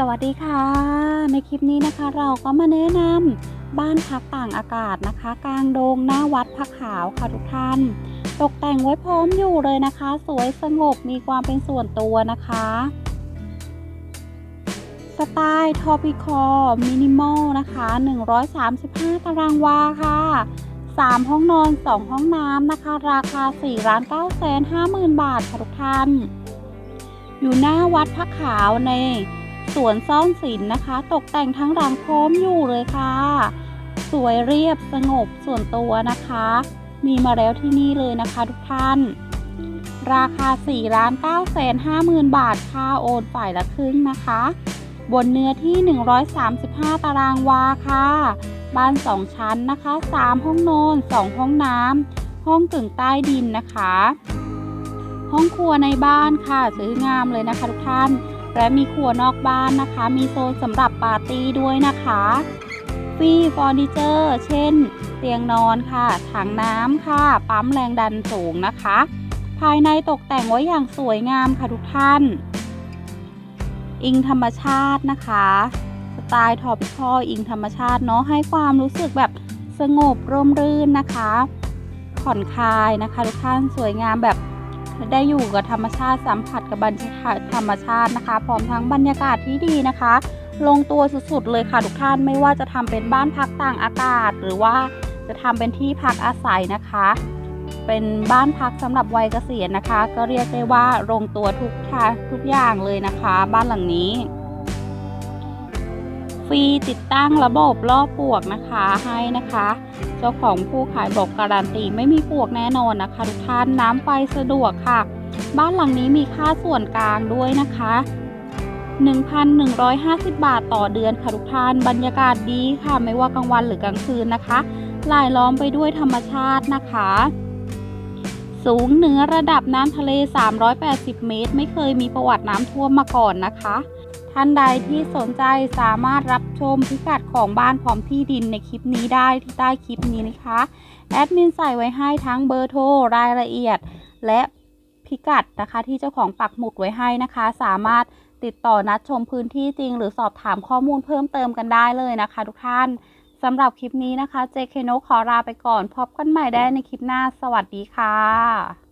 สวัสดีค่ะ ในคลิปนี้นะคะเราก็มาแนะนำบ้านพักต่างอากาศนะคะ กลางโดงหน้าวัดพระขาวค่ะทุกท่าน ตกแต่งไว้พร้อมอยู่เลยนะคะ สวยสงบมีความเป็นส่วนตัวนะคะ สไตล์ทอปิคอมินิมอลนะคะ 135 ตารางวาค่ะ 3 ห้องนอน 2 ห้องน้ำนะคะ ราคา4ล้าน9แสน50,000 บาทค่ะทุกท่าน อยู่หน้าวัดพระขาวใน สวนซ่อนศิลป์นะคะ ตกแต่งทั้งหลังพร้อมอยู่เลยค่ะ สวยเรียบสงบส่วนตัวนะคะ มีมาแล้วที่นี่เลยนะคะทุกท่าน ราคา4ล้าน9แสน50,000 บาทค่าโอนฝ่ายละครึ่งนะคะ บนเนื้อที่ 135 ตารางวาค่ะ บ้าน 2 ชั้นนะคะ 3 ห้องนอน 2 ห้องน้ำห้องกึ่งใต้ดินนะคะ ห้องครัวในบ้านค่ะสวยงามเลยนะคะทุกท่าน และมีครัวนอกบ้านนะคะ มีโซนสำหรับปาร์ตี้ด้วยนะคะฟรีเฟอร์นิเจอร์เช่น เตียงนอนค่ะ ถังน้ำค่ะ ปั๊มแรงดันสูงนะคะ ภายในตกแต่งไว้อย่างสวยงามค่ะทุกท่าน อิงธรรมชาตินะคะ สไตล์ทอปิคออิงธรรมชาติเนาะให้ความรู้สึกแบบสงบร่มรื่นนะคะ ผ่อนคลายนะคะทุกท่านสวยงามแบบ ได้อยู่กับธรรมชาติสัมผัสกับบรรยากาศธรรมชาตินะคะ พร้อมทั้งบรรยากาศที่ดีนะคะ ลงตัวสุดๆเลยค่ะทุกท่านไม่ว่าจะทำเป็นบ้านพักต่างอากาศ หรือว่าจะทำเป็นที่พักอาศัยนะคะ เป็นบ้านพักสำหรับวัยเกษียณนะคะ ก็เรียกได้ว่าลงตัวทุกทาทุกอย่างเลยนะคะ บ้านหลังนี้ ฟรีติดตั้งระบบรอบปวกนะคะให้นะคะ เจ้าของผู้ขายบอกการันตีไม่มีปวกแน่นอนนะคะทุกท่านน้ำไฟสะดวกค่ะ บ้านหลังนี้มีค่าส่วนกลางด้วยนะคะ 1,150 บาทต่อเดือนค่ะทุกท่านบรรยากาศดีค่ะ ไม่ว่ากลางวันหรือกลางคืนนะคะลายล้อมไปด้วยธรรมชาตินะคะ สูงเหนือระดับน้ำทะเล 380 เมตร ไม่เคยมีประวัติน้ำท่วมมาก่อนนะคะ ท่านใดที่สนใจสามารถรับชมพิกัดของบ้านพร้อมที่ดินในคลิปนี้ได้ที่ใต้คลิปนี้นะคะ แอดมินใส่ไว้ให้ทั้งเบอร์โทรรายละเอียด และพิกัดนะคะที่เจ้าของปักหมุดไว้ให้นะคะ สามารถติดต่อนัดชมพื้นที่จริง หรือสอบถามข้อมูลเพิ่มเติมกันได้เลยนะคะ ทุกท่านสำหรับคลิปนี้นะคะ JK นกขอลาไปก่อน พบกันใหม่ได้ในคลิปหน้า สวัสดีค่ะ